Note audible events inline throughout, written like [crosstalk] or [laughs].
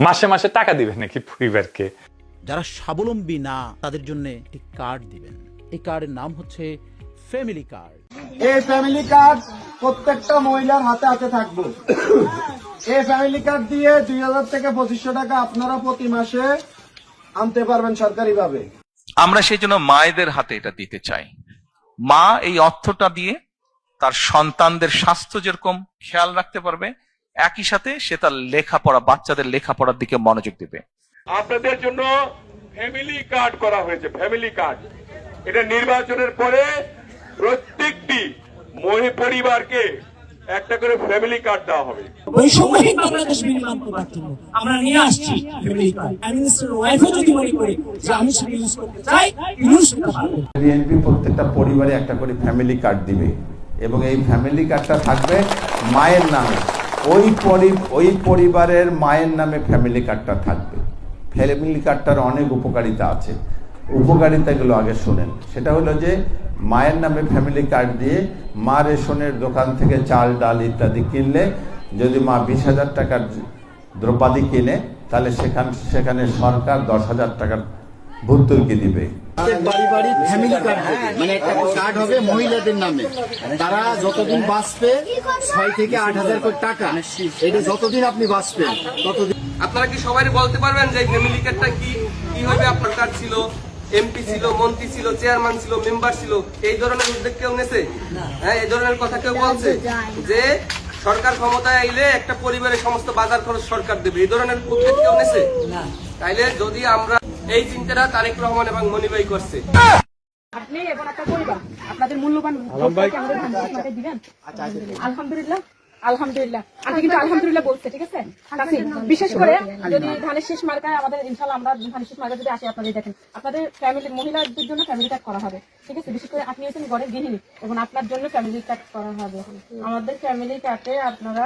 মাসে মাসে টাকা দিবেন নাকি পরিবারকে? যারা স্বাবলম্বী না তাদের জন্য একটি কার্ড দিবেন। এই কার্ডের নাম হচ্ছে ফ্যামিলি কার্ড এই ফ্যামিলি কার্ড প্রত্যেকটা মহিলার হাতে হাতে থাকবে। এই ফ্যামিলি কার্ড দিয়ে দুই হাজার থেকে পঁচিশশো টাকা আপনারা প্রতি মাসে আনতে পারবেন সরকারিভাবে। আমরা সেই জন্য মায়েদের হাতে এটা দিতে চাই। মা এই অর্থটা দিয়ে তার সন্তানদের স্বাস্থ্য যেরকম খেয়াল রাখতে পারবে একই সাথে সে তার লেখাপড়া বাচ্চাদের লেখাপড়ার দিকে মনোযোগ দেবে। আপনাদের জন্য ফ্যামিলি কার্ড করা হয়েছে ফ্যামিলি কার্ড এটা নির্বাচনের পরে প্রত্যেকটি মহি পরিবারকে একটা করে ফ্যামিলি কার্ড দেওয়া হবে। বৈষম্যহীন বাংলাদেশ বিনির্মাণ করার জন্য আমরা নিয়ে আসছি ফ্যামিলি কার্ড মিনিস্টার ওয়াইফও যদি মনে করে যে আমি সেটা ইউজ করতে চাই ইউজ করতে পারবেন বিএনপি প্রত্যেকটা পরিবারে একটা করে ফ্যামিলি কার্ড দিবে এবং এই ফ্যামিলি কার্ডটা থাকবে মায়ের নামে। ওই পরি, ওই পরিবারের মায়ের নামে ফ্যামিলি কার্ডটা থাকবে। ফ্যামিলি কার্ডটার অনেক উপকারিতা আছে। উপকারিতাগুলো আগে শোনেন। সেটা হলো যে, মায়ের নামে ফ্যামিলি কার্ড দিয়ে মা রেশনের দোকান থেকে চাল, ডাল ইত্যাদি কিনলে যদি মা বিশ হাজার টাকার দ্রব্যাদি কিনে, তাহলে সেখান, সেখানে সরকার দশ হাজার টাকার ভর্তুকি দিবে। বাড়ি বাড়ি ফ্যামিলি কার্ড মানে একটা কার্ড হবে মহিলাদের নামে। তারা যতদিন বাঁচবে ছয় থেকে আট হাজার করে টাকা। এটা যতদিন আপনি বাঁচবেন ততদিন আপনারা কি সবাই বলতে পারবেন যে ফ্যামিলি কার্ডটা কি? কি হবে আপনার কার্ড ছিল? এমপি ছিল মন্ত্রী ছিল চেয়ারম্যান ছিল মেম্বার ছিল। এই ধরনের উদ্যোগ কেউ নেছে? হ্যাঁ এই ধরনের কথা কেউ বলছে? যে সরকার ক্ষমতায় আইলে একটা পরিবারের সমস্ত বাজার খরচ সরকার দেবে। এই ধরনের উদ্যোগ কেউ নেছে? তাইলে যদি আমরা এই চিন্তাটা তারেক রহমান এবং মনিবাই করছে। আপনি এবং আপনার পরিবার আপনাদের মূল্যবান ভোটটাকে আমাদের ধান ঘোষণাতে দিবেন? আলহামদুলিল্লাহ আলহামদুলিল্লাহ। আপনি কিন্তু আলহামদুলিল্লাহ বলছে ঠিক আছে? বিশেষ করে যদি ধানের শেষ মার্কায় আমাদের ইনশাল্লাহ আমরা ধানের শেষ মার্কা যদি আসি আপনাদের দেখেন আপনাদের ফ্যামিলি মহিলাদের জন্য ফ্যামিলি কার্ড করা হবে ঠিক আছে? বিশেষ করে আপনি হচ্ছেন ঘরের গৃহিণী এবং আপনার জন্য ফ্যামিলি কার্ড করা হবে। আমাদের ফ্যামিলি কার্ডে আপনারা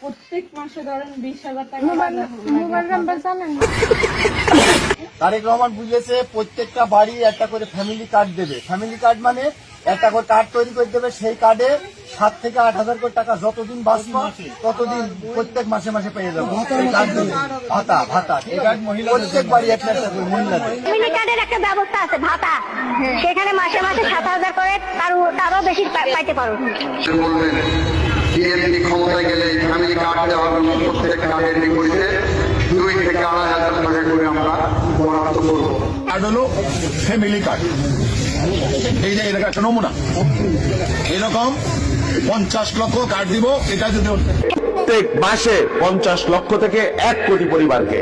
প্রত্যেক মাসে ধরেন বিশ হাজার টাকা মোবাইল নাম্বার জানেন তারেক রহমান বুঝেছে প্রত্যেকটা বাড়ি একটা করে ফ্যামিলি কার্ড দেবে। ফ্যামিলি কার্ড মানে একটা করে কার্ড তৈরি করে দেবে সেই কার্ডে সাত থেকে আট হাজার করে টাকা যতদিন বাঁচবো ততদিন প্রত্যেক মাসে মাসে পেয়ে যাব। ভাতা ভাতা প্রত্যেক বাড়ি একটা একটা করে মহিলাদের কার্ডের একটা ব্যবস্থা আছে ভাতা। সেখানে মাসে মাসে সাত হাজার করে তার তারও বেশি পাইতে পারো। বলবেন বিএনপি ক্ষমতায় গেলে ফ্যামিলি কার্ড জন্য প্রত্যেকটা কার্ডের বিপরীতে দুই থেকে আড়াই হাজার টাকা করে আমরা বরাদ্দ করব। কার্ড হলো ফ্যামিলি কার্ড। এই যে এরকম একটা নমুনা। এরকম পঞ্চাশ লক্ষ কার্ড দিব এটা যদি প্রত্যেক মাসে পঞ্চাশ লক্ষ থেকে এক কোটি পরিবারকে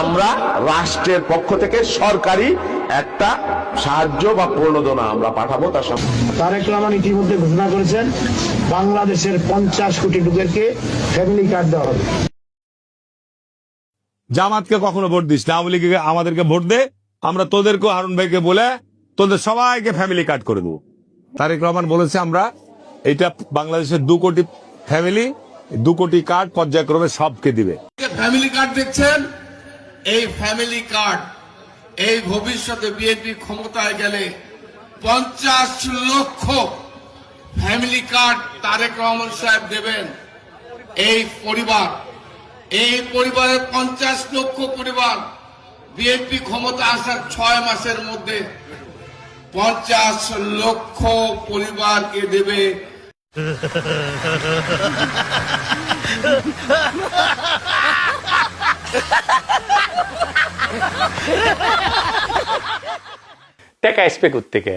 আমরা রাষ্ট্রের পক্ষ থেকে সরকারি একটা সাহায্য বা প্রণোদনা আমরা পাঠাবো তার সাথে তারেক রহমান ইতিমধ্যে ঘোষণা করেছেন বাংলাদেশের পঞ্চাশ কোটি লোকেরকে ফ্যামিলি কার্ড দেওয়া হবে। জামাতকে কখনো ভোট দিস না আওয়ামী লীগকে আমাদেরকে ভোট দে আমরা তোদেরকে হারুন ভাইকে বলে তোদের সবাইকে ফ্যামিলি কার্ড করে দেবো। তারেক রহমান বলেছে আমরা এটা বাংলাদেশের দু কোটি ফ্যামিলি দু কোটি কার্ড পর্যায়ক্রমে সবকে দিবে। ফ্যামিলি কার্ড দেখছেন? এই ফ্যামিলি কার্ড এই ভবিষ্যতে বিএনপি ক্ষমতায় গেলে পঞ্চাশ লক্ষ ফ্যামিলি কার্ড তারেক রহমান সাহেব দেবেন এই পরিবার। এই পরিবারের পঞ্চাশ লক্ষ পরিবার বিএনপি ক্ষমতা আসার ছয় মাসের মধ্যে পঞ্চাশ লক্ষ পরিবারকে দেবে। [laughs] টাকা আসবে থেকে